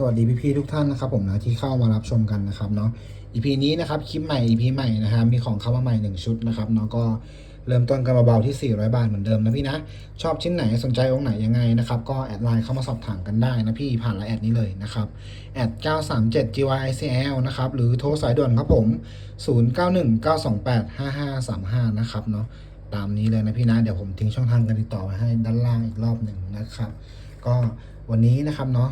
สวัสดีพี่ๆทุกท่านนะครับผมนะที่เข้ามารับชมกันนะครับเนาะ EP นี้นะครับคลิปใหม่ EP ใหม่นะครับมีของเข้ามาใหม่ 1 ชุดนะครับเนาะก็เริ่มต้นกันเบาๆที่ 400 บาทเหมือนเดิมนะพี่นะ ชอบชิ้นไหนสนใจองค์ไหนยังไงนะครับก็แอดไลน์เข้ามาสอบถามกันได้นะพี่ผ่านไลน์แอดนี้เลยนะครับแอด937 GYICL นะครับหรือโทรสายด่วนครับผม 0919285535 นะครับเนาะตามนี้เลยนะพี่นะ เดี๋ยวผมทิ้งช่องทางการติดต่อไว้ให้ด้านล่างอีกรอบหนึ่งนะครับ ก็ วันนี้นะครับเนาะ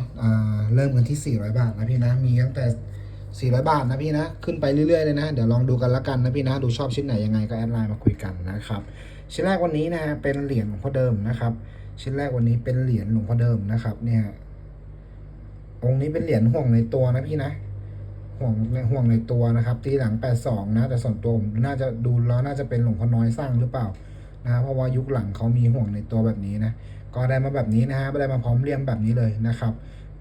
เริ่มกันที่ 400 บาทนะพี่นะ มีตั้งแต่ 400 บาทนะพี่นะ ขึ้นไปเรื่อยๆเลยนะ เดี๋ยวลองดูกันละกันนะพี่นะ ดูชอบชิ้นไหนยังไงก็แอดไลน์มาคุยกันนะครับ ชิ้นแรกวันนี้นะฮะ เป็นเหรียญหลวงพ่อเดิมนะครับ ชิ้นแรกวันนี้เป็นเหรียญหลวงพ่อเดิมนะครับ เนี่ย องค์นี้เป็นเหรียญห่วงในตัวนะพี่นะ ห่วงในห่วงในตัวนะครับ ตีหลัง 82 นะ แต่ส่วนตัวผมน่าจะดูแล้วน่าจะเป็นหลวงพ่อน้อยสร้างหรือเปล่านะ เพราะว่ายุคหลังเขามีห่วงในตัวแบบนี้นะ ก็ได้มาแบบนี้นะฮะได้มาพร้อมเลี่ยมแบบนี้เลยนะครับ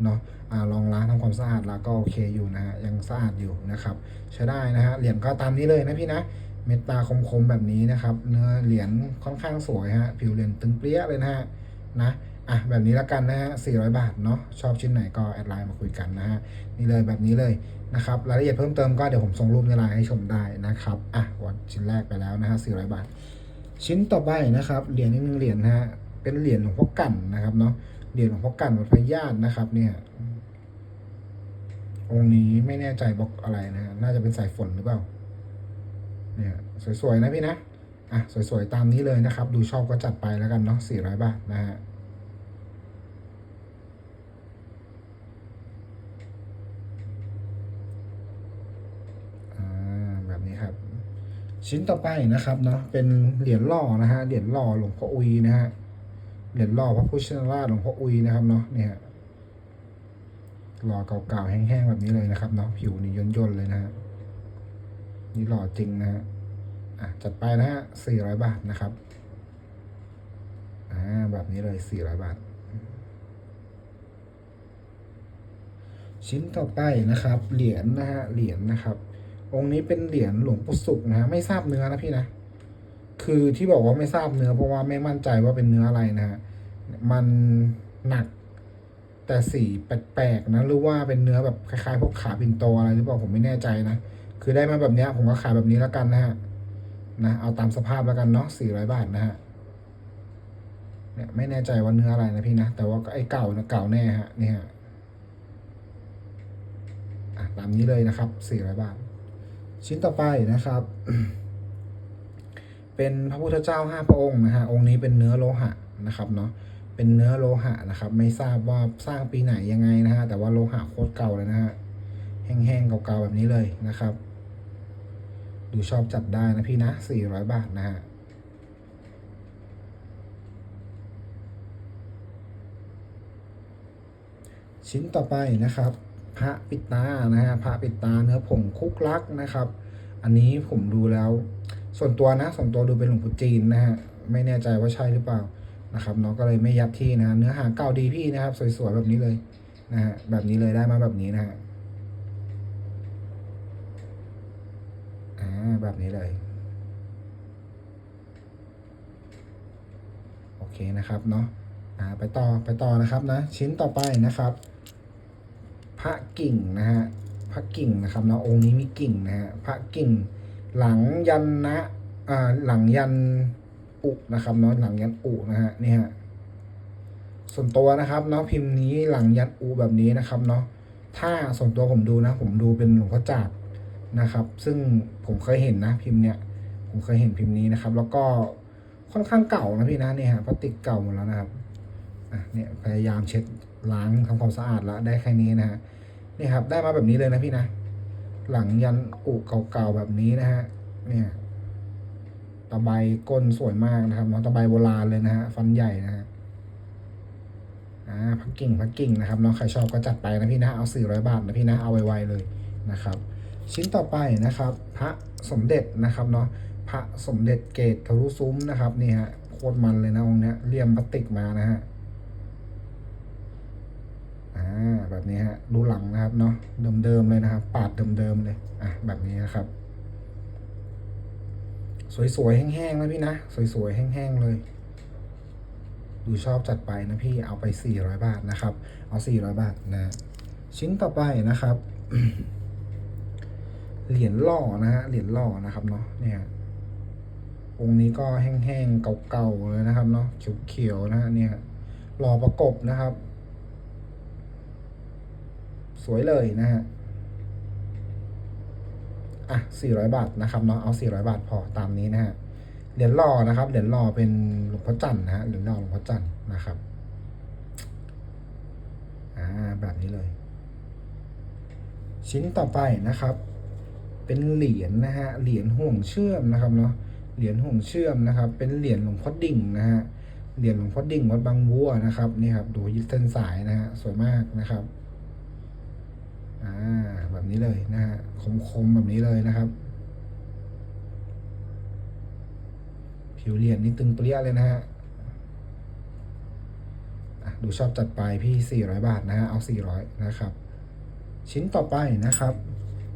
เนาะอ่าลองล้างทำความสะอาดแล้วก็โอเคอยู่นะฮะยังสะอาดอยู่นะครับ ใช้ได้นะฮะเหรียญก็ตามนี้เลยนะพี่นะเม็ดตาคมๆแบบนี้นะครับ เนื้อเหรียญค่อนข้างสวยฮะผิวเหรียญตึงเปรี้ยเลยนะฮะนะอะแบบนี้ละกันนะฮะ400 บาทเนาะชอบชิ้นไหนก็แอดไลน์มาคุยกันนะฮะนี่เลยแบบนี้เลยนะครับรายละเอียดเพิ่มเติมก็เดี๋ยวผมส่งรูปในไลน์ให้ชมได้นะครับอะวัดชิ้นแรกไปแล้วนะฮะ400 บาท ชิ้นต่อไปนะครับเหรียญอีกหนึ่งเหรียญนะฮะ เป็นเหรียญหลวงพ่อกั่นนะครับเนาะเหรียญหลวงพ่อกั่นวัดพระญาตินะครับ เนี่ย องค์นี้ไม่แน่ใจบล็อกอะไรนะน่าจะเป็นสายฝนหรือเปล่า เนี่ย สวยๆนะพี่นะอะสวยๆตามนี้เลยนะครับ ดูชอบก็จัดไปแล้วกันเนาะ400บาทนะฮะอ่าแบบนี้ครับชิ้นต่อไปนะครับเนาะเป็นเหรียญหล่อนะฮะเหรียญหล่อหลวงพ่ออุยนะฮะ เหรียญหล่อพระพุทธชินราชหลวงพ่ออุยนะครับเนาะเนี่ยหล่อเก่าๆแห้งๆแบบนี้เลยนะครับเนาะผิวนี่ย่นๆเลยนะฮะนี่หล่อจริงนะฮะอะจัดไปนะฮะสี่ร้อยบาทนะครับอ่าแบบนี้เลยสี่ร้อยบาท ชิ้นต่อไปนะครับ เหรียญนะฮะเหรียญนะครับ องค์นี้เป็นเหรียญหลวงปู่ศุกนะฮะไม่ทราบเนื้อนะพี่นะคือที่บอกว่าไม่ทราบเนื้อเพราะว่าไม่มั่นใจว่าเป็นเนื้ออะไรนะฮะ มันหนัก แต่สีแปลกๆนะหรือว่าเป็นเนื้อแบบคล้ายๆพวกขาปินโตอะไรหรือเปล่าผมไม่แน่ใจนะ คือได้มาแบบนี้ผมก็ขายแบบนี้แล้วกันนะฮะนะเอาตามสภาพแล้วกันเนาะสี่ร้อยบาทนะฮะเนี่ยไม่แน่ใจว่าเนื้ออะไรนะพี่นะ แต่ว่าไอ้เก่านะเก่าแน่ฮะนี่ฮะตามนี้เลยนะครับสี่ร้อยบาท ชิ้นต่อไปนะครับ เป็นพระพุทธเจ้าห้าพระองค์นะฮะองค์นี้เป็นเนื้อโลหะ นะครับเนาะเป็นเนื้อโลหะนะครับ ไม่ทราบว่าสร้างปีไหนยังไงนะฮะแต่ว่าโลหะโคตรเก่าเลยนะฮะแห้งๆเก่าๆแบบนี้เลยนะครับ ดูชอบจัดได้นะพี่นะสี่ร้อยบาทนะฮะชิ้นต่อไปนะครับ พระปิดตานะฮะพระปิดตาเนื้อผงคุกลักนะครับ อันนี้ผมดูแล้ว ส่วนตัวนะส่วนตัวดูเป็นหลวงปู่จีนนะฮะไม่แน่ใจว่าใช่หรือเปล่า นะครับเนาะก็เลยไม่ยัดที่นะฮะเนื้อหาเก่าดีพี่นะครับ สวยๆแบบนี้เลยนะฮะแบบนี้เลยได้มาแบบนี้นะฮะอ่าแบบนี้เลยโอเคนะครับเนาะอ่าไปต่อไปต่อนะครับนะ ชิ้นต่อไปนะครับ พระกิ่งนะฮะพระกิ่งนะครับเนาะองค์นี้มีกิ่งนะฮะพระกิ่ง หลังยันนะอ่าหลังยัน อุนะครับเนาะหลังยันอุนะฮะนี่ฮะส่วนตัวนะครับเนาะพิมพ์นี้หลังยันอุแบบนี้นะครับเนาะถ้าส่วนตัวผมดูนะ ผมดูเป็นหลวงพ่อจาดนะครับ ซึ่งผมเคยเห็นนะ พิมพ์เนี้ยผมเคยเห็นพิมพ์นี้นะครับ แล้วก็ค่อนข้างเก่านะพี่นะเนี่ยฮะพลาสติกเก่าหมดแล้วนะครับอะเนี่ยพยายามเช็ดล้างทำความสะอาดแล้วได้แค่นี้นะฮะนี่ครับ ได้มาแบบนี้เลยนะพี่นะ หลังยันอุเก่าๆแบบนี้นะฮะเนี่ย ตะไบก้นสวยมากนะครับเนาะตะไบโบราณเลยนะฮะฟันใหญ่นะฮะอ่าพักกิ่งพักกิ่งนะครับเนาะใครชอบก็จัดไปนะพี่นะเอาสี่ร้อยบาทนะพี่นะเอาไวๆเลยนะครับ ชิ้นต่อไปนะครับ พระสมเด็จนะครับเนาะพระสมเด็จเกตทะลุซุ้มนะครับนี่ฮะโคตรมันเลยนะองค์เนี้ยเลี่ยมพลาสติกมานะฮะอ่าแบบนี้ฮะดูหลังนะครับเนาะเดิมๆเลยนะครับ ปาดเดิมๆเลยอะแบบนี้นะครับ สวยๆแห้งๆนะพี่นะ สวยๆแห้งๆเลยดูชอบจัดไปนะพี่เอาไป 400 บาทนะครับ เอา 400 บาทนะ ชิ้นต่อไปนะครับ เหรียญหล่อนะฮะเหรียญหล่อนะครับเนาะเนี่ยองค์นี้ก็แห้งๆเก่าๆเลยนะครับเนาะเขียวๆนะฮะเนี่ยหล่อประกบนะครับ สวยเลยนะฮะ อะ400 บาทนะครับเนาะเอา 400 บาทพอตามนี้นะฮะเหรียญหล่อนะครับเหรียญหล่อเป็นหลวงพ่อจันทร์นะฮะเหรียญหล่อหลวงพ่อจันทร์นะครับอ่าแบบนี้เลย ชิ้นต่อไปนะครับ เป็นเหรียญนะฮะเหรียญห่วงเชื่อมนะครับเนาะเหรียญห่วงเชื่อมนะครับ เป็นเหรียญหลวงพ่อดิ่งนะฮะเหรียญหลวงพ่อดิ่งวัดบางวัวนะครับนี่ครับดูยึดเส้นสายนะฮะสวยมากนะครับ อ่าแบบนี้เลยนะฮะคมๆแบบนี้เลยนะครับ ผิวเหรียญนี่ตึงเปรี้ยเลยนะฮะดูชอบจัดไปพี่ 400 บาทนะฮะเอา 400 นะครับ ชิ้นต่อไปนะครับ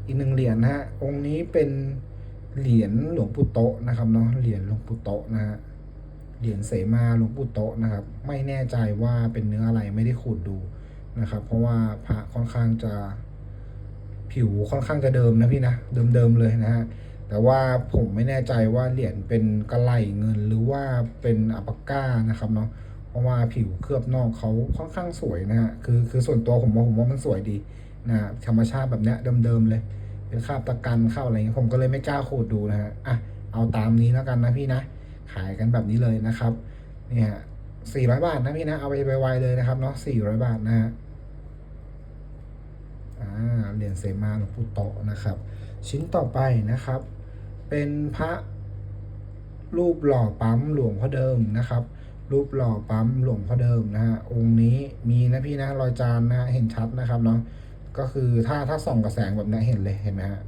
อีกหนึ่งเหรียญนะฮะองค์นี้เป็นเหรียญหลวงปู่โตนะครับเนาะเหรียญหลวงปู่โตนะฮะเหรียญเสมาหลวงปู่โตนะครับ ไม่แน่ใจว่าเป็นเนื้ออะไรไม่ได้ขูดดูนะครับ เพราะว่าพระค่อนข้างจะ ผิวค่อนข้างจะเดิมนะพี่นะ เดิมๆเลยนะฮะ แต่ว่าผมไม่แน่ใจว่าเหรียญเป็นกระไหลเงินหรือว่าเป็นอัปก้านะครับเนาะ เพราะว่าผิวเคลือบนอกเขาค่อนข้างสวยนะฮะ คือคือส่วนตัวผมว่าผมว่ามันสวยดีนะธรรมชาติแบบเนี้ยเดิมๆเลย เป็นคราบตะกันเข้าอะไรเงี้ยผมก็เลยไม่กล้าขูดดูนะฮะ อะ เอาตามนี้แล้วกันนะพี่นะ ขายกันแบบนี้เลยนะครับ เนี่ยสี่ร้อยบาทนะพี่นะ เอาไปไวๆเลยนะครับเนาะสี่ร้อยบาทนะฮะ เหรียญเสมาหลวงปู่โตนะครับ ชิ้นต่อไปนะครับ เป็นพระรูปหล่อปั๊มหลวงพ่อเดิมนะครับ รูปหล่อปั๊มหลวงพ่อเดิมนะฮะองค์นี้มีนะพี่นะรอยจานนะเห็นชัดนะครับเนาะก็คือถ้าถ้าส่องกระแสงแบบนี้เห็นเลยเห็นไหมฮะ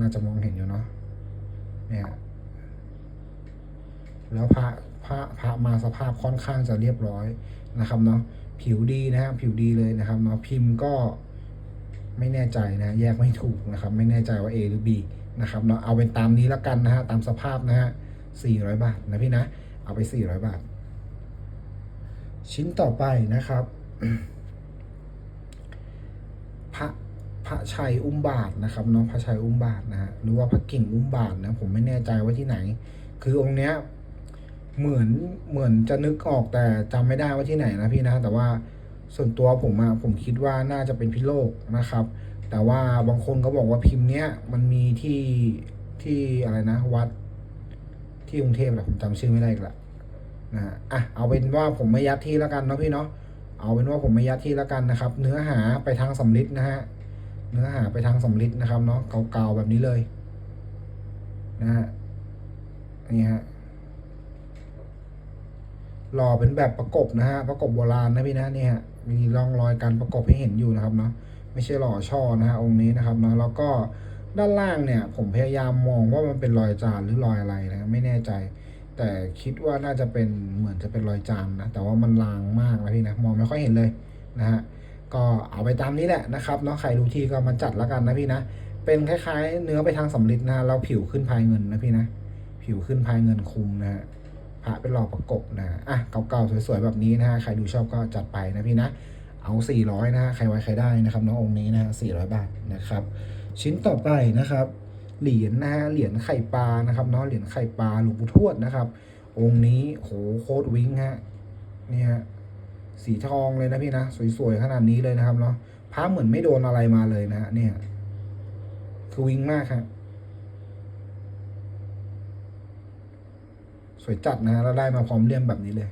น่าจะมองเห็นอยู่เนาะเนี่ยแล้วพระพระพระมาสภาพค่อนข้างจะเรียบร้อยนะครับเนาะ ผิวดีนะฮะผิวดีเลยนะครับเนาพิมพ์ก็ไม่แน่ใจนะแยกไม่ถูกนะครับ ไม่แน่ใจว่า A หรือ B นะครับเนาเอาเป็นตามนี้แล้วกันนะฮะตามสภาพนะฮะ400 บาทนะพี่นะ เอาไป 400 บาท ชิ้นต่อไปนะครับพระพระชัยอุ้มบาทนะครับเนาะพระชัยอุ้มบาทนะฮะหรือว่าพระกิ่งอุ้มบาทนะผมไม่แน่ใจว่าที่ไหน คือองค์เนี้ย เหมือนเหมือนจะนึกออกแต่จำไม่ได้ว่าที่ไหนนะพี่นะ แต่ว่าส่วนตัวผมอะผมคิดว่าน่าจะเป็นพิโลกนะครับ แต่ว่าบางคนก็บอกว่าพิมพ์เนี้ยมันมีที่ที่อะไรนะวัดที่กรุงเทพแหละผมจำชื่อไม่ได้อีกละนะฮะอะเอาเป็นว่าผมไม่ยัดที่แล้วกันเนาะพี่เนาะเอาเป็นว่าผมไม่ยัดที่แล้วกันนะครับ เนื้อหาไปทางสำลิดนะฮะเนื้อหาไปทางสำลิดนะครับเนาะเก่าๆแบบนี้เลยนะฮะนี่ฮะ หล่อเป็นแบบประกบนะฮะประกบโบราณนะพี่นะนี่ฮะมีร่องรอยการประกบให้เห็นอยู่นะครับเนาะไม่ใช่หล่อช่อนะฮะองค์นี้นะครับเนาะแล้วก็ด้านล่างเนี่ย ผมพยายามมองว่ามันเป็นรอยจานหรือรอยอะไรนะไม่แน่ใจ แต่คิดว่าน่าจะเป็นเหมือนจะเป็นรอยจานนะแต่ว่ามันลางมากนะพี่นะมองไม่ค่อยเห็นเลยนะฮะก็เอาไปตามนี้แหละนะครับเนาะใครรู้ที่ก็มาจัดแล้วกันนะพี่นะเป็นคล้ายๆ เนื้อไปทางสำลิดนะแล้วผิวขึ้นพายเงินนะพี่นะผิวขึ้นพายเงินคุมนะฮะ พระเป็นหล่อประกบนะอะเก่าๆสวยๆแบบนี้นะฮะใครดูชอบก็จัดไปนะพี่นะเอา 400 นะฮะใครไว้ใครได้นะครับน้ององค์นี้นะฮะ400 บาทนะครับ ชิ้นต่อไปนะครับ เหรียญนะฮะเหรียญไข่ปลานะครับเนาะเหรียญไข่ปลาหลวงปู่ทวดนะครับ องค์นี้โหโคตรวิ้งฮะเนี่ยฮะสีทองเลยนะพี่นะสวยๆขนาดนี้เลยนะครับเนาะพระเหมือนไม่โดนอะไรมาเลยนะฮะเนี่ยคือวิ้งมากครับ สวยจัดนะฮะแล้วได้มาพร้อมเลี่ยมแบบนี้เลย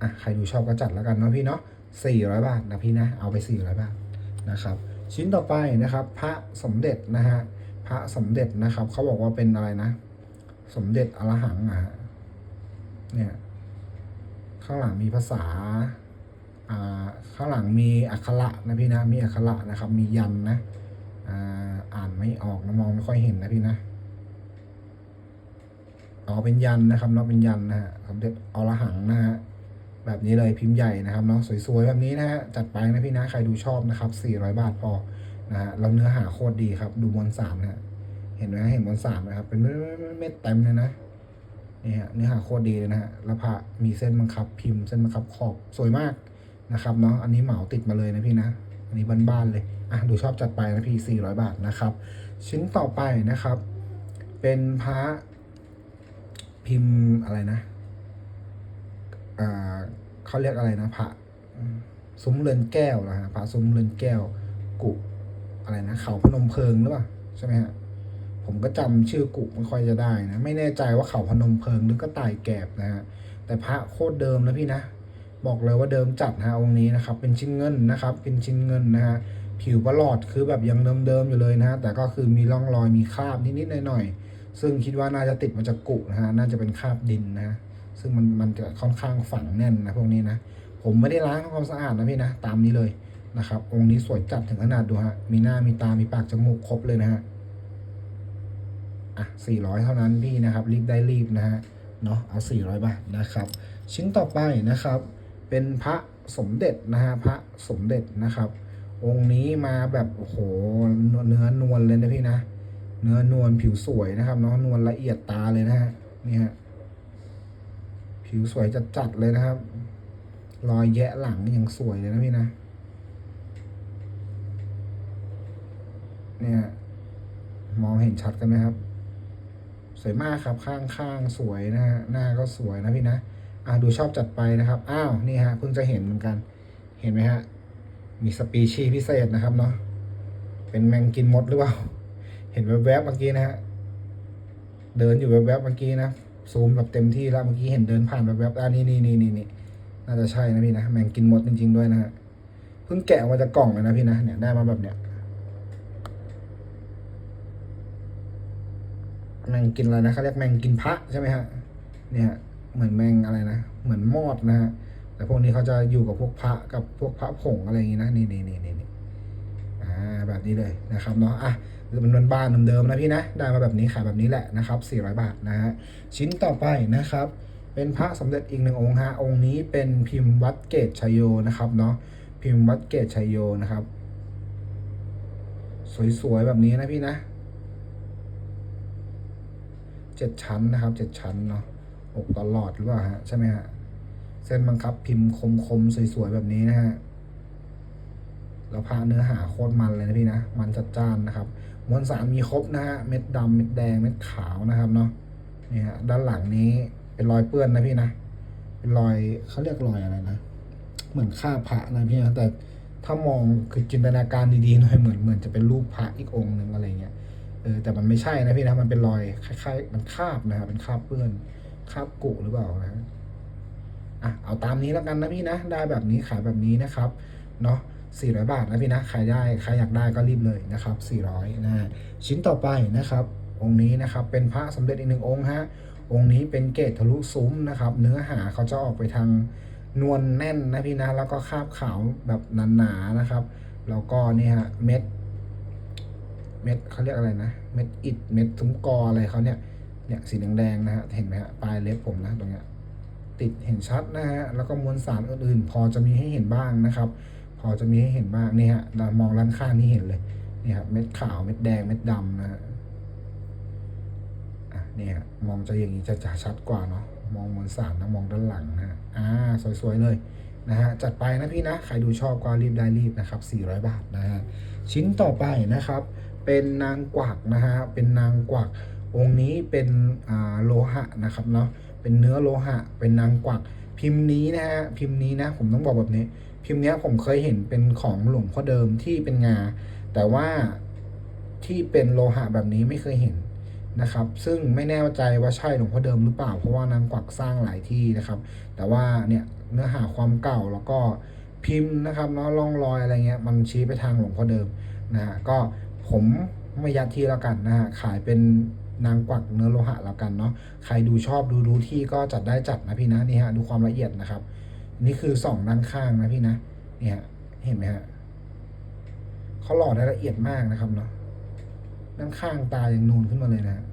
อะใครดูชอบก็จัดแล้วกันเนาะพี่เนาะสี่ร้อยบาทนะพี่นะ เอาไปสี่ร้อยบาทนะครับ ชิ้นต่อไปนะครับ พระสมเด็จนะฮะพระสมเด็จนะครับเขาบอกว่าเป็นอะไรนะ สมเด็จอรหังอะฮะเนี่ยข้างหลังมีภาษาอ่าข้างหลังมีอักขระนะพี่นะมีอักขระนะครับ มียันนะอ่าอ่านไม่ออกนะมองไม่ค่อยเห็นนะพี่นะ อ๋อเป็นยันนะครับเนาะเป็นยันนะฮะสมเด็จอรหังนะฮะแบบนี้เลยพิมพ์ใหญ่นะครับเนาะสวยๆแบบนี้นะฮะจัดไปนะพี่นะใครดูชอบนะครับ 400 บาทพอนะฮะแล้วเนื้อหาโคตรดีครับ ดูมวลสารนะฮะเห็นไหมเห็นมวลสารไหมครับ เป็นเม็ดเม็ดๆเต็มเลยนะนี่ฮะเนื้อหาโคตรดีเลยนะฮะแล้วพระมีเส้นบังคับพิมพ์เส้นบังคับขอบสวยมากนะครับเนาะอันนี้เหมาติดมาเลยนะพี่นะ อันนี้บ้านๆเลยอะดูชอบจัดไปนะพี่400 บาทนะครับ ชิ้นต่อไปนะครับ เป็นพระ พิมพ์อะไรนะเขาเรียกอะไรนะพระอืมซุ้มเรือนแก้วนะฮะพระซุ้มเรือนแก้ว กุอะไรนะเขาพนมเพลิงหรือเปล่าใช่ไหมฮะผมก็จำชื่อกุไม่ค่อยจะได้นะไม่แน่ใจว่าเขาพนมเพลิงหรือก็ตายแกบนะฮะแต่พระโคตรเดิมนะพี่นะบอกเลยว่าเดิมจัดนะฮะองค์นี้นะครับ เป็นชิ้นเงินนะครับ เป็นชิ้นเงินนะฮะผิวประหลอดคือแบบยังเดิมๆอยู่เลยนะฮะแต่ก็คือมีร่องรอยมีคราบนิดๆหน่อยๆ ซึ่งคิดว่าน่าจะติดมาจากกุนะฮะน่าจะเป็นคราบดินนะฮะซึ่งมันมันจะค่อนข้างฝังแน่นนะพวกนี้นะผมไม่ได้ล้างทำความสะอาดนะพี่นะตามนี้เลยนะครับ องค์นี้สวยจัดถึงขนาดดูฮะมีหน้ามีตามีปากจมูกครบเลยนะฮะอะ400เท่านั้นพี่นะครับ รีบได้รีบนะฮะเนาะเอา400บาทนะครับ ชิ้นต่อไปนะครับ เป็นพระสมเด็จนะฮะพระสมเด็จนะครับ องค์นี้มาแบบโอ้โหเนื้อนวลเลยนะพี่นะ เนื้อนวลผิวสวยนะครับเนาะนวลละเอียดตาเลยนะฮะนี่ฮะผิวสวยจัดๆเลยนะครับ รอยแยะหลังยังสวยเลยนะพี่นะ เนี่ย มองเห็นชัดกันไหมครับ สวยมากครับข้างข้างๆสวยนะฮะหน้าก็สวยนะพี่นะอะดูชอบจัดไปนะครับ อ้าวนี่ฮะเพิ่งจะเห็นเหมือนกัน เห็นไหมฮะมีสปีชีส์พิเศษนะครับเนาะเป็นแมงกินมดหรือเปล่า เห็นแวบๆเมื่อกี้นะฮะ เดินอยู่แวบๆเมื่อกี้นะ ซูมแบบเต็มที่แล้วเมื่อกี้เห็นเดินผ่านแวบๆอ่านี่นี่นี่นี่นี่น่าจะใช่นะพี่นะ แมงกินมดจริงๆด้วยนะฮะ เพิ่งแกะออกมาจากกล่องเลยนะพี่นะ เนี่ยได้มาแบบเนี้ย แมงกินอะไรนะเขาเรียกแมงกินพระใช่ไหมฮะ เนี่ย เหมือนแมงอะไรนะ เหมือนมอดนะฮะ แต่พวกนี้เขาจะอยู่กับพวกพระกับพวกพระผงอะไรอย่างงี้นะ นี่นี่นี่นี่นี่อ่า แบบนี้เลยนะครับเนาะ อะ มันบ้านๆเดิมๆนะพี่นะได้มาแบบนี้ขายแบบนี้แหละนะครับ 400 บาทนะฮะชิ้นต่อไปนะครับ เป็นพระสมเด็จอีกหนึ่งองค์ฮะองค์นี้เป็นพิมพ์วัดเกตชัยโยนะครับเนาะพิมพ์วัดเกตชัยโยนะครับ สวยๆแบบนี้นะพี่นะเจ็ดชั้นนะครับเจ็ดชั้นเนาะอกตลอดหรือเปล่าฮะใช่ไหมฮะเส้นบังคับพิมพ์คมๆสวยๆแบบนี้นะฮะแล้วพาเนื้อหาโคตรมันเลยนะพี่นะ มันจัดจ้านนะครับ มวลสารมีครบนะฮะเม็ดดำเม็ดแดงเม็ดขาวนะครับเนาะนี่ฮะด้านหลังนี้เป็นรอยเปื้อนนะพี่นะเป็นรอยเขาเรียกรอยอะไรนะ เหมือนค่าพระนะพี่นะแต่ถ้ามองคือจินตนาการดีๆหน่อยเหมือนเหมือนจะเป็นรูปพระอีกองค์หนึ่งอะไรเงี้ยเออแต่มันไม่ใช่นะพี่นะมันเป็นรอยคล้ายๆมันคาบนะครับเป็นคาบเปื้อนคาบกุหรือเปล่านะอะเอาตามนี้แล้วกันนะพี่นะ ได้แบบนี้ขายแบบนี้นะครับ เนาะ 400 บาทนะพี่นะใครได้ใครอยากได้ก็รีบเลยนะครับ 400นะฮะชิ้นต่อไปนะครับ องค์นี้นะครับเป็นพระสมเด็จอีกหนึ่งองค์ฮะองค์นี้เป็นเกตทะลุซุ้มนะครับ เนื้อหาเขาจะออกไปทางนวลแน่นนะพี่นะแล้วก็คาบขาวแบบหนาๆนะครับ แล้วก็นี่ฮะเม็ด เม็ดเขาเรียกอะไรนะ เม็ดอิฐเม็ดซุ้มกออะไรเขาเนี่ยเนี่ยสีแดงๆนะฮะเห็นไหมฮะปลายเล็บผมนะตรงเนี้ยติดเห็นชัดนะฮะแล้วก็มวลสารอื่นๆ พอจะมีให้เห็นบ้างนะครับ พอจะมีให้เห็นบ้างนี่ฮะเรามองด้านข้างนี่เห็นเลยนี่ครับเม็ดขาวเม็ดแดงเม็ดดำนะฮะอะนี่ฮะมองจะอย่างนี้จะจะชัดกว่าเนาะมองมวลสารนะมองด้านหลังนะฮะอ่าสวยๆเลยนะฮะจัดไปนะพี่นะใครดูชอบก็รีบได้รีบนะครับ 400 บาทนะฮะชิ้นต่อไปนะครับ เป็นนางกวักนะฮะเป็นนางกวักองค์นี้เป็นอ่าโลหะนะครับเนาะเป็นเนื้อโลหะ เป็นนางกวักพิมพ์นี้นะฮะพิมพ์นี้นะผมต้องบอกแบบนี้ พิมพ์นี้ผมเคยเห็นเป็นของหลวงพ่อเดิมที่เป็นงา แต่ว่าที่เป็นโลหะแบบนี้ไม่เคยเห็นนะครับ ซึ่งไม่แน่ใจว่าใช่หลวงพ่อเดิมหรือเปล่า เพราะว่านางกวักสร้างหลายที่นะครับ แต่ว่าเนี่ยเนื้อหาความเก่าแล้วก็พิมพ์นะครับเนาะร่องรอยอะไรเงี้ยมันชี้ไปทางหลวงพ่อเดิมนะฮะก็ผมไม่ยัดที่แล้วกันนะฮะขายเป็น นางกวักเนื้อโลหะแล้วกันเนาะใครดูชอบดูรู้ที่ก็จัดได้จัดนะพี่นะนี่ฮะดูความละเอียดนะครับ นี่คือสองด้านข้างนะพี่นะเนี่ยเห็นไหมฮะเขาหล่อได้ละเอียดมากนะครับเนาะด้านข้างตายังนูนขึ้นมาเลยนะ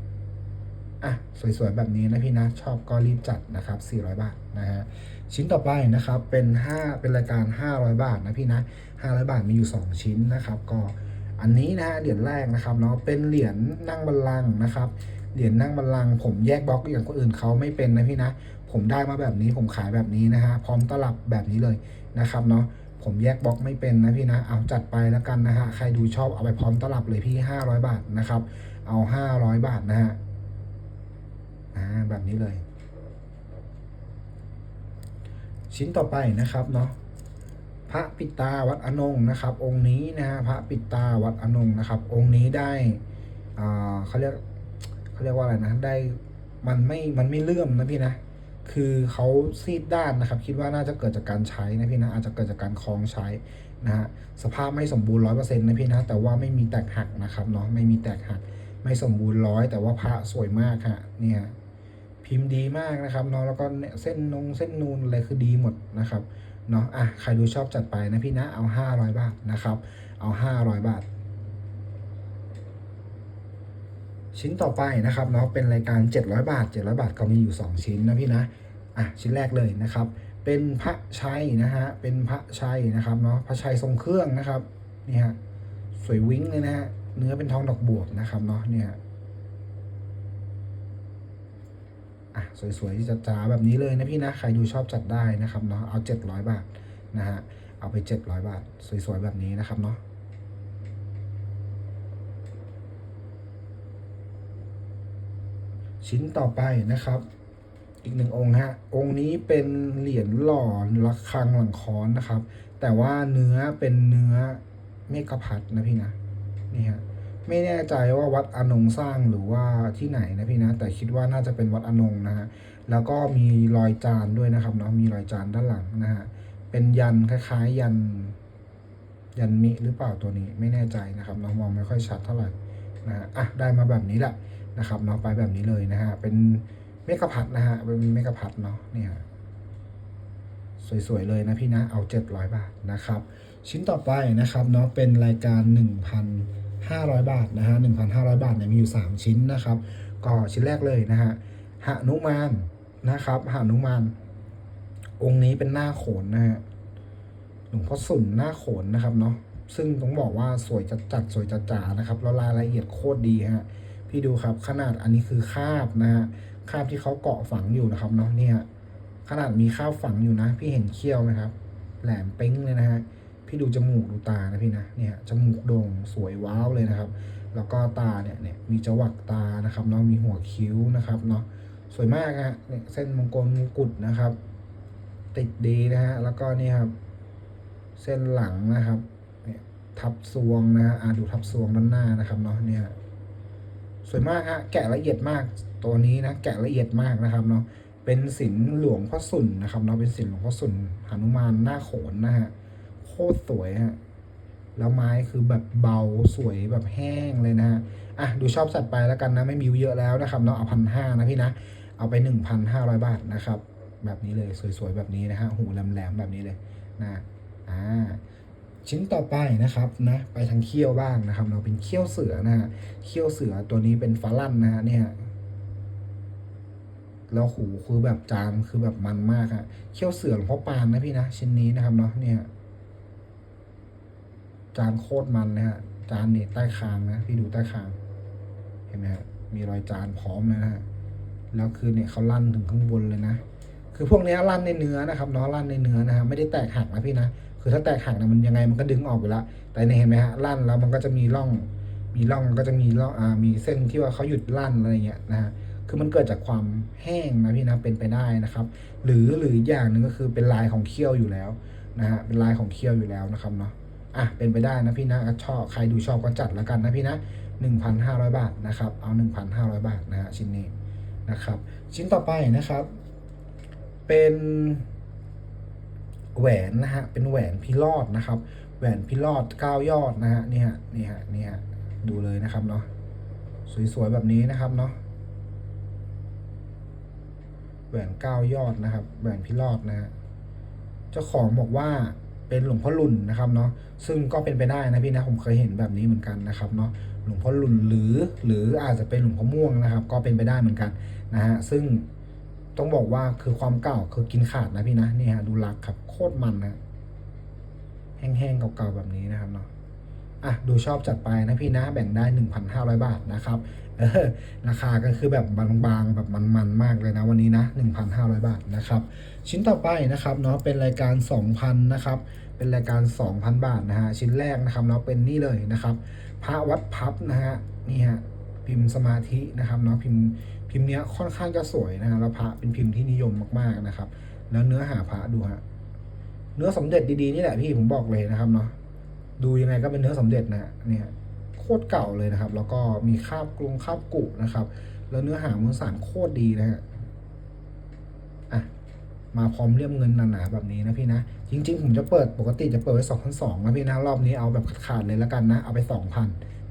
อะสวยๆแบบนี้นะพี่นะชอบก็รีบจัดนะครับ 400 บาทนะฮะชิ้นต่อไปนะครับเป็น 5 เป็นรายการ 500 บาทนะพี่นะ500 บาทมีอยู่ 2 ชิ้นนะครับ ก็ อันนี้นะฮะเหรียญแรกนะครับเนาะเป็นเหรียญนั่งบัลลังก์นะครับเหรียญนั่งบัลลังก์ผมแยกบล็อกอย่างคนอื่นเขาไม่เป็นนะพี่นะผมได้มาแบบนี้ผมขายแบบนี้นะฮะพร้อมตลับแบบนี้เลยนะครับเนาะผมแยกบล็อกไม่เป็นนะพี่นะเอาจัดไปแล้วกันนะฮะใครดูชอบเอาไปพร้อมตลับเลยพี่ 500 บาทนะครับ เอา 500 บาทนะฮะอ่าแบบนี้เลย ชิ้นต่อไปนะครับเนาะ พระปิตาวัดอนงนะครับ องค์นี้นะฮะพระปิตาวัดอนงนะครับ องค์นี้ได้อ่าเขาเรียกเขาเรียกว่าอะไรนะได้มันไม่มันไม่เลื่อมนะพี่นะคือเขาซีดด้านนะครับ คิดว่าน่าจะเกิดจากการใช้นะพี่นะอาจจะเกิดจากการคลองใช้นะฮะสภาพไม่สมบูรณ์ร้อยเปอร์เซ็นต์นะพี่นะแต่ว่าไม่มีแตกหักนะครับเนาะไม่มีแตกหัก ไม่สมบูรณ์ร้อยแต่ว่าพระสวยมากฮะเนี่ยพิมพ์ดีมากนะครับเนาะแล้วก็เนี่ยเส้นนงเส้นนูนอะไรคือดีหมดนะครับ เนาะอะใครดูชอบจัดไปนะพี่นะเอา500บาทนะครับ เอา500บาท ชิ้นต่อไปนะครับเนาะเป็นรายการ700บาท700บาทก็มีอยู่2ชิ้นนะพี่นะอะชิ้นแรกเลยนะครับ เป็นพระชัยนะฮะเป็นพระชัยนะครับเนาะพระชัยทรงเครื่องนะครับนี่ฮะสวยวิ้งเลยนะฮะเนื้อเป็นทองดอกบวบนะครับเนาะเนี่ย อะสวยๆจ๋าๆแบบนี้เลยนะพี่นะ ใครดูชอบจัดได้นะครับเนาะเอา 700 บาทนะฮะเอาไป 700 บาท สวยๆแบบนี้นะครับเนาะชิ้นต่อไปนะครับ อีกหนึ่งองค์ฮะองค์นี้เป็นเหรียญหล่อระฆังหลังค้อนนะครับ แต่ว่าเนื้อเป็นเนื้อเมกะพัดนะพี่นะนี่ฮะ ไม่แน่ใจว่าวัดอนงสร้างหรือว่าที่ไหนนะพี่นะ แต่คิดว่าน่าจะเป็นวัดอนงนะฮะแล้วก็มีรอยจานด้วยนะครับเนาะมีรอยจานด้านหลังนะฮะเป็นยันคล้าย ๆ ยันยันมิหรือเปล่าตัวนี้ไม่แน่ใจนะครับเน้องมองไม่ค่อยชัดเท่าไหร่นะฮะอะได้มาแบบนี้แหละนะครับเนาะไปแบบนี้เลยนะฮะเป็นเมกะพัดนะฮะเป็นเมกะพัดเนาะเนี่ยสวยๆเลยนะพี่นะเอา 700 บาทนะครับ ชิ้นต่อไปนะครับเนาะเป็นรายการ 1,500 บาทนะฮะ1,500 บาทเนี่ยมีอยู่ 3 ชิ้นนะครับ ก็ชิ้นแรกเลยนะฮะหนุมานนะครับหนุมาน องค์นี้เป็นหน้าโขนนะฮะหลวงพ่อสุนหน้าโขนนะครับเนาะซึ่งต้องบอกว่าสวยจัดจัดสวยจัดจ๋านะครับแล้วรายละเอียดโคตรดีฮะพี่ดูครับขนาดอันนี้คือคาบนะฮะคาบที่เขาเกาะฝังอยู่นะครับเนาะเนี่ยขนาดมีคาบฝังอยู่นะ พี่เห็นเขี้ยวไหมครับ แหลมเป้งเลยนะฮะ พี่ดูจมูกดูตานะพี่นะเนี่ยจมูกโด่งสวยว้าวเลยนะครับ แล้วก็ตาเนี่ยเนี่ยมีจวักตานะครับเนาะมีหัวคิ้วนะครับเนาะสวยมากฮะเนี่ยเส้นมงกลมงกุฎนะครับ ติดดีนะฮะแล้วก็นี่ครับ เส้นหลังนะครับเนี่ยทับซวงนะฮะอ่าดูทับซวงด้านหน้านะครับเนาะเนี่ยสวยมากฮะแกะละเอียดมากตัวนี้นะแกะละเอียดมากนะครับเนาะเป็นศิลหลวงพ่อสุนนะครับเนาะเป็นศิลหลวงพ่อสุนหนุมานหน้าโขนนะฮะ ตรสวยฮะแล้วไม้คือแบบเบาสวยแบบแห้งเลยนะฮะอะดูชอบสัตว์ไปแล้วกันนะไม่มีเยอะแล้วนะครับเนาะเอาพันห้านะพี่นะเอาไปหนึ่งพันห้าร้อยบาทนะครับ แบบนี้เลยสวยๆแบบนี้นะฮะหูแหลมๆแบบนี้เลยนะอ่าชิ้นต่อไปนะครับนะไปทางเขี้ยวบ้างนะครับ เราเป็นเขี้ยวเสือนะฮะเขี้ยวเสือตัวนี้เป็นฟาลั่นนะฮะเนี่ยแล้วหูคือแบบจานคือแบบมันมากฮะเขี้ยวเสือหลวงพ่อปานนะพี่นะชิ้นนี้นะครับเนาะเนี่ย จานโคตรมันนะฮะ จานเนี่ยใต้คางนะพี่ดูใต้คาง เห็นไหมฮะ มีรอยจานพร้อมนะฮะ แล้วคือเนี่ยเขาลั่นถึงข้างบนเลยนะ คือพวกนี้ลั่นในเนื้อนะครับเนาะลั่นในเนื้อนะฮะ ไม่ได้แตกหักนะพี่นะ คือถ้าแตกหักนะมันยังไงมันก็ดึงออกอยู่แล้ว แต่เนี่ยเห็นไหมฮะ ลั่นแล้วมันก็จะมีร่อง มีร่องก็จะมีร่อง อ่า มีเส้นที่ว่าเขาหยุดลั่นอะไรเงี้ยนะฮะคือมันเกิดจากความแห้งนะพี่นะเป็นไปได้นะครับ หรือหรืออย่างหนึ่งก็คือเป็นลายของเขี้ยวอยู่แล้วนะฮะเป็นลายของเขี้ยวอยู่แล้วนะครับเนาะ อะเป็นไปได้นะพี่นะชอบใครดูชอบก็จัดแล้วกันนะพี่นะ 1,500 บาทนะครับ เอา 1,500 บาทนะฮะชิ้นนี้นะครับ ชิ้นต่อไปนะครับ เป็นแหวนนะฮะเป็นแหวนพิรอดนะครับ แหวนพิรอดเก้ายอดนะฮะนี่ฮะนี่ฮะนี่ฮะดูเลยนะครับเนาะสวยๆแบบนี้นะครับเนาะแหวนเก้ายอดนะครับ แหวนพิรอดนะฮะเจ้าของบอกว่า เป็นหลวงพ่อลุ่นนะครับเนาะซึ่งก็เป็นไปได้นะพี่นะผมเคยเห็นแบบนี้เหมือนกันนะครับเนาะหลวงพ่อลุ่นหรือหรืออาจจะเป็นหลวงพ่อม่วงนะครับ ก็เป็นไปได้เหมือนกันนะฮะซึ่งต้องบอกว่าคือความเก่าคือกินขาดนะพี่นะนี่ฮะดูรักครับโคตรมันนะแห้งๆเก่าๆแบบนี้นะครับเนาะ อะดูชอบจัดไปนะพี่นะแบ่งได้ 1,500 บาทนะครับเออราคาก็คือแบบบางๆแบบมันๆมากเลยนะวันนี้นะ 1,500 บาทนะครับ ชิ้นต่อไปนะครับเนาะเป็นรายการ 2,000นะครับเป็นรายการ 2,000 บาทนะฮะชิ้นแรกนะครับเนาะเป็นนี่เลยนะครับพระวัดพับนะฮะนี่ฮะพิมพ์สมาธินะครับเนาะพิมพ์พิมพ์เนี้ยค่อนข้างจะสวยนะฮะแล้วพระเป็นพิมพ์ที่นิยมมากๆนะครับ แล้วเนื้อหาพระดูฮะเนื้อสมเด็จดีๆนี่แหละพี่ผมบอกเลยนะครับเนาะ ดูยังไงก็เป็นเนื้อสมเด็จนะเนี่ยโคตรเก่าเลยนะครับ แล้วก็มีคาบกรุงคาบกุนะครับ แล้วเนื้อหามวลสารโคตรดีนะฮะอะมาพร้อมเลี่ยมเงินหนาๆแบบนี้นะพี่นะ จริง ๆ ผมจะเปิดปกติจะเปิดไว้2,200นสองนะพี่นะรอบนี้เอาแบบขาดเลยแล้วกันนะ เอาไป2,000น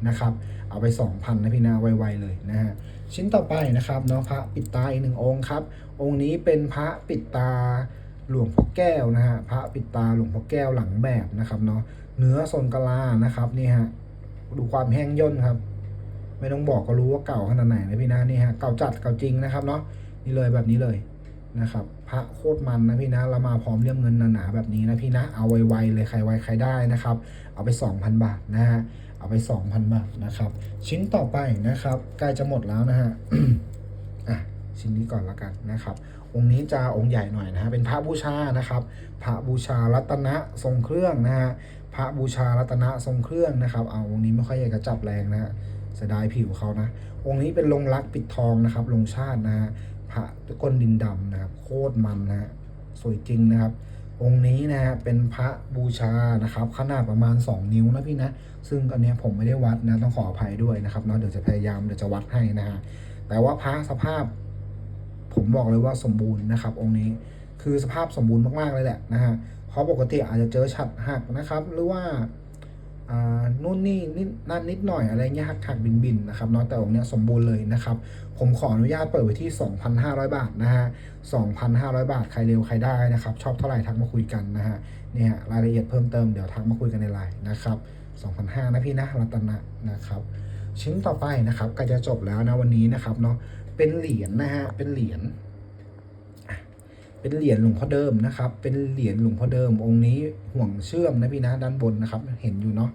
นะครับ เอาไป2,000นะพี่นะไวๆเลยนะฮะชิ้นต่อไปนะครับเนาะพระปิดตาอีกหนึ่งองค์ครับ องค์นี้เป็นพระปิดตาหลวงพ่อแก้วนะฮะพระปิดตาหลวงพ่อแก้วหลังแบบนะครับเนาะ เนื้อโซนกะลานะครับนี่ฮะดูความแห้งย่นครับ ไม่ต้องบอกก็รู้ว่าเก่าขนาดไหนนะพี่นะนี่ฮะเก่าจัดเก่าจริงนะครับเนาะนี่เลยแบบนี้เลยนะครับ พระโคตรมันนะพี่นะเรามาพร้อมเลี่ยมเงินหนาๆแบบนี้นะพี่นะเอาไวๆเลยใครไวใครได้นะครับ เอาไป 2,000 บาทนะฮะเอาไป 2,000 บาทนะครับ ชิ้นต่อไปนะครับใกล้จะหมดแล้วนะฮะอะชิ้นนี้ก่อนละกันนะครับ องค์นี้จะองค์ใหญ่หน่อยนะฮะเป็นพระบูชานะครับ พระบูชารัตนะทรงเครื่องนะฮะ พระบูชารัตนะทรงเครื่องนะครับ เอาองค์นี้ไม่ค่อยอยากจะจับแรงนะฮะเสียดายผิวเขานะ องค์นี้เป็นลงรักปิดทองนะครับ ลงชาตินะฮะพระก้นดินดำนะครับ โคตรมันนะฮะสวยจริงนะครับ องค์นี้นะฮะเป็นพระบูชานะครับ ขนาดประมาณ 2 นิ้วนะพี่นะ ซึ่งอันเนี้ยผมไม่ได้วัดนะต้องขออภัยด้วยนะครับเนาะเดี๋ยวจะพยายามเดี๋ยวจะวัดให้นะฮะแต่ว่าพระสภาพ ผมบอกเลยว่าสมบูรณ์นะครับ องค์นี้คือสภาพสมบูรณ์มากๆเลยแหละนะฮะ ราะปกติอาจจะเจอฉัดหักนะครับ หรือว่าานู่นนี่นิดนั่นนิดหน่อยอะไรเงี้ยหักหักบินบินนะครับเนาะแต่องเนี้ยสมบูรณ์เลยนะครับ ผมขออนุญาตเปิดไว้ที่ 2,500 บาทนะฮะ 2,500 บาทใครเร็วใครได้นะครับ ชอบเท่าไหร่ทักมาคุยกันนะฮะเนี่ยรายละเอียดเพิ่มเติมเดี๋ยวทักมาคุยกันในไลน์นะครับ2,500นะพี่นะรัตนะนะครับ ชิ้นต่อไปนะครับก็จะจบแล้วนะวันนี้นะครับเนาะเป็นเหรียญนะฮะเป็นเหรียญ เป็นเหรียญหลวงพ่อเดิมนะครับ เป็นเหรียญหลวงพ่อเดิม องค์นี้ห่วงเชื่อมนะพี่นะด้านบนนะครับ เห็นอยู่เนาะ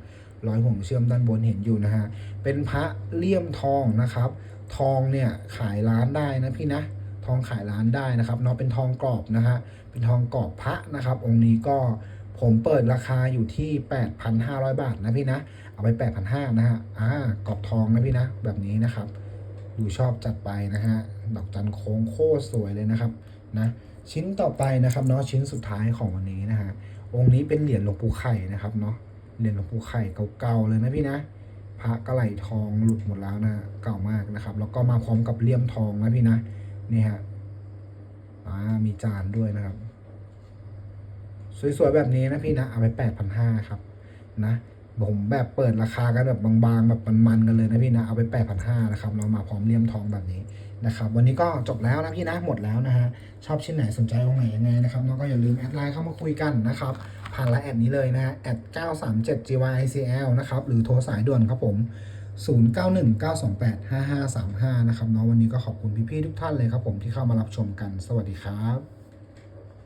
รอยห่วงเชื่อมด้านบนเห็นอยู่นะฮะ เป็นพระเลี่ยมทองนะครับ ทองเนี่ยขายร้านได้นะพี่นะทองขายร้านได้นะครับเนาะเป็นทองกรอบนะฮะเป็นทองกรอบพระนะครับ องค์นี้ก็ผมเปิดราคาอยู่ที่ 8,500 บาทนะพี่นะ เอาไป 8,500นะฮะอ่ากรอบทองนะพี่นะ แบบนี้นะครับ ดูชอบจัดไปนะฮะ ดอกจันโค้งโคตรสวยเลยนะครับนะ ชิ้นต่อไปนะครับเนาะชิ้นสุดท้ายของวันนี้นะฮะองค์นี้เป็นเหรียญหลวงปู่ไข่นะครับเนาะเหรียญหลวงปู่ไข่เก่าๆเลยนะพี่นะพระกระไหลทองหลุดหมดแล้วนะเก่ามากนะครับ แล้วก็มาพร้อมกับเลี่ยมทองนะพี่นะนี่ฮะอ่ามีจานด้วยนะครับ สวยๆแบบนี้นะพี่นะเอาไปแปดพันห้าครับ นะผมแบบเปิดราคากันแบบบางๆแบบมันๆกันเลยนะพี่นะเอาไปแปดพันห้านะครับเรามาพร้อมเลี่ยมทองแบบนี้ นะครับวันนี้ก็จบแล้วนะพี่นะหมดแล้วนะฮะชอบชิ้นไหนสนใจองไหนยังไงนะครับแล้วก็อย่าลืมแอดไลน์เข้ามาคุยกันนะครับผ่านไลน์แอดนี้เลยนะฮะแอด937 gycl นะครับหรือโทรสายด่วนครับผม 0919285535 นะครับเนาะวันนี้ก็ขอบคุณพี่ๆทุกท่านเลยครับผมที่เข้ามารับชมกันสวัสดีครับ